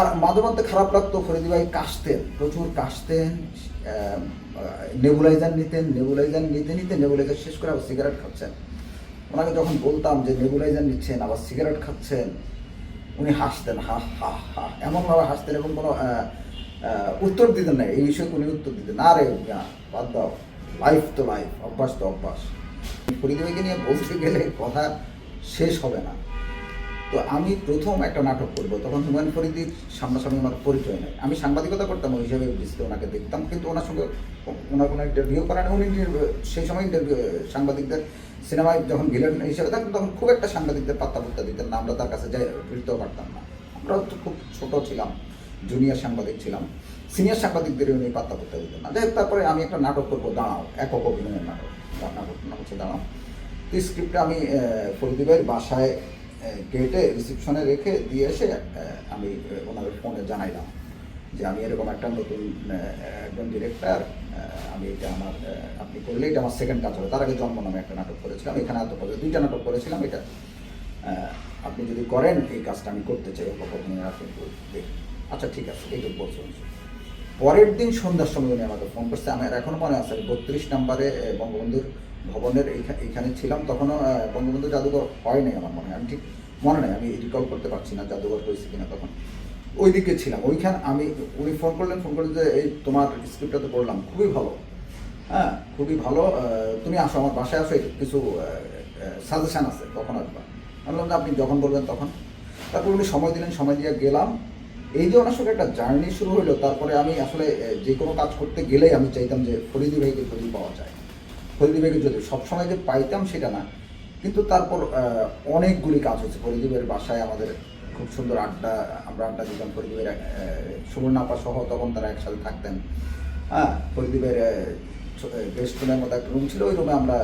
খারাপ মাঝে মধ্যে খারাপ লাগতো, ফরিদি ভাই কাশতেন, প্রচুর কাশতেন নেবুলাইজার নিতেন, নেবুলাইজার নিতে নিতে নেবুলাইজার শেষ করে আবার সিগারেট খাচ্ছেন। ওনাকে যখন বলতাম যে নেবুলাইজার নিচ্ছেন, আবার সিগারেট খাচ্ছেন, উনি হাসতেন, হা হা হা, এমনভাবে হাসতেন এবং কোনো উত্তর দিতেন না, এই বিষয়ে কোনো উত্তর দিতেন না। রে বাদ দাও লাইফ তো লাইফ অভ্যাস তো অভ্যাস। ফরিদিভাইকে নিয়ে বলতে গেলে কথা শেষ হবে না। তো আমি প্রথম একটা নাটক করব, তখন হুমায়ুন ফরিদির সামনাসামনি আমার পরিচয় নেই। আমি সাংবাদিকতা করতাম, ওই হিসাবে বুঝতে ওনাকে দেখতাম, কিন্তু ওনার সঙ্গে ওনার কোনো ইন্টারভিউ করেন উনি সেই সময় ইন্টারভিউ সাংবাদিকদের সিনেমায় যখন ভিলেন হিসেবে থাকতেন তখন খুব একটা সাংবাদিকদের পাত্তা পুত্তা দিতেন না, আমরা তার কাছে যাই, ফিরতেও পারতাম না। আমরা তো খুব ছোট ছিলাম জুনিয়র সাংবাদিক ছিলাম সিনিয়র সাংবাদিকদের উনি পাত্তা পুত্তা দিতেন না। যাই তারপরে আমি একটা নাটক করব, দাঁড়াও, একক অভিনয়ের নাটক। নাটক হচ্ছে দাঁড়াও। তো স্ক্রিপ্টটা আমি ফরিদিভাইয়ের বাসায় গেটে রিসিপশনে রেখে দিয়ে এসে আমি ওনাদের ফোনে জানাইলাম যে আমি এরকম একটা নতুন একজন ডিরেক্টর আমি এটা আমার আপনি করলে এটা আমার সেকেন্ড কাজ হবে। তার আগে জন্ম নামে একটা নাটক করেছিলাম, এখানে এত পর্যন্ত দুইটা নাটক করেছিলাম এটা। আপনি যদি করেন, এই কাজটা আমি করতে চাই প্রথমে আপনি দেখুন। আচ্ছা ঠিক আছে, এইটুকু বলছেন পরের দিন সন্ধ্যার সময় উনি আমাকে ফোন করছে। আমার এখনও মনে আছে বত্রিশ নম্বরে বঙ্গবন্ধুর ভবনের এইখানে ছিলাম তখনও বঙ্গবন্ধু জাদুঘর হয় নাই আমার মনে হয়। আমি ঠিক মনে নেই, আমি রিকল করতে পারছি না জাদুঘর হয়েছে কিনা তখন। ওইদিকে ছিলাম। ওইখানে আমি, উনি ফোন করলেন ফোন করলেন যে, এই তোমার স্ক্রিপ্টটা তো পড়লাম, খুবই ভালো। হ্যাঁ খুবই ভালো তুমি আসো, আমার বাসায় আসো কিছু সাজেশান আছে তখন আসবা? আমি বললাম আপনি যখন বলবেন তখন। তারপর উনি সময় দিলেন, সময় দিয়ে গেলাম। এই যে ওনার সঙ্গে একটা জার্নি শুরু হলো তারপরে আমি আসলে যে কোনো কাজ করতে গেলেই আমি চাইতাম যে, ফরিদি ভাইকে যদি পাওয়া যায়। ভাইকে যদি সবসময় যে পাইতাম সেটা না। কিন্তু তারপর অনেকগুলি কাজ হচ্ছে ফরিদীপের বাসায় আমাদের খুব সুন্দর আড্ডা, আমরা আড্ডা দিতাম ফরিদীপের সুবর্ণাপা সহ তখন তারা একসাথে থাকতেন। হ্যাঁ ফরিদীপের গেস্ট রুমের মধ্যে একটা রুম ছিল, ওই রুমে আমরা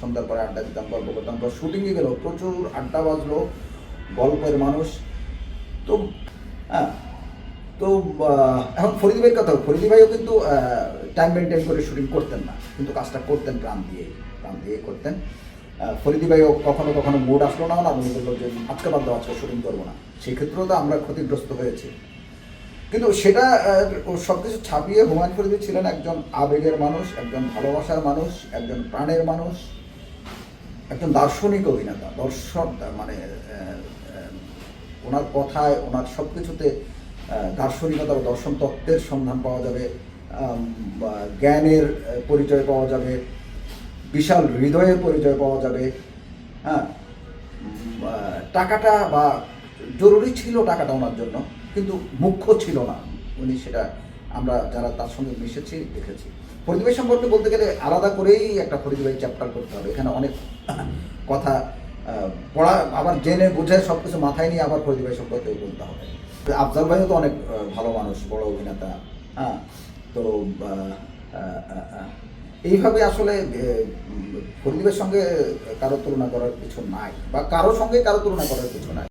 সন্ধ্যার পরে আড্ডা দিতাম, গল্প করতাম। তো শুটিংয়ে গেল প্রচুর আড্ডা বাজলো, গল্পের মানুষ। তো হ্যাঁ তো এখন ফরিদি ভাইয়ের কথা ফরিদি ভাইও কিন্তু টাইম মেনটেন করে শুটিং করতেন না। কিন্তু কাজটা করতেন, প্রাণ দিয়ে প্রাণ দিয়ে করতেন। ফরিদি ভাইও কখনো কখনো মুড আসলো না না উনি বলল যে, আজকে বাদ দাও, আজকে শুটিং করব না। সেক্ষেত্রেও তো আমরা ক্ষতিগ্রস্ত হয়েছি। কিন্তু সেটা সব কিছু ছাপিয়ে হুমায়ুন ফরিদি ছিলেন একজন আবেগের মানুষ, একজন ভালোবাসার মানুষ, একজন প্রাণের মানুষ, একজন দার্শনিক অভিনেতা, দর্শক মানে ওনার কথায়, ওনার সব কিছুতে দার্শনিকতা বা দর্শন তত্ত্বের সন্ধান পাওয়া যাবে। জ্ঞানের পরিচয় পাওয়া যাবে, বিশাল হৃদয়ের পরিচয় পাওয়া যাবে হ্যাঁ? টাকাটা বা জরুরি ছিল টাকাটা ওনার জন্য, কিন্তু মুখ্য ছিল না। উনি সেটা আমরা যারা তার সঙ্গে মিশেছি, দেখেছি। পরিবেশ সম্পর্কে বলতে গেলে আলাদা করেই একটা পরিবেশ চ্যাপ্টার করতে হবে। এখানে অনেক কথা পড়া, আবার জেনে বুঝে সব কিছু মাথায় নিয়ে আবার পরিবেশ সম্পর্কে বলতে হবে। আফজাল ভাইও তো অনেক ভালো মানুষ, বড় অভিনেতা হ্যাঁ? তো এইভাবে আসলে পরিবেশের সঙ্গে কারও তুলনা করার কিছু নাই বা কারও সঙ্গে কারও তুলনা করার কিছু নাই।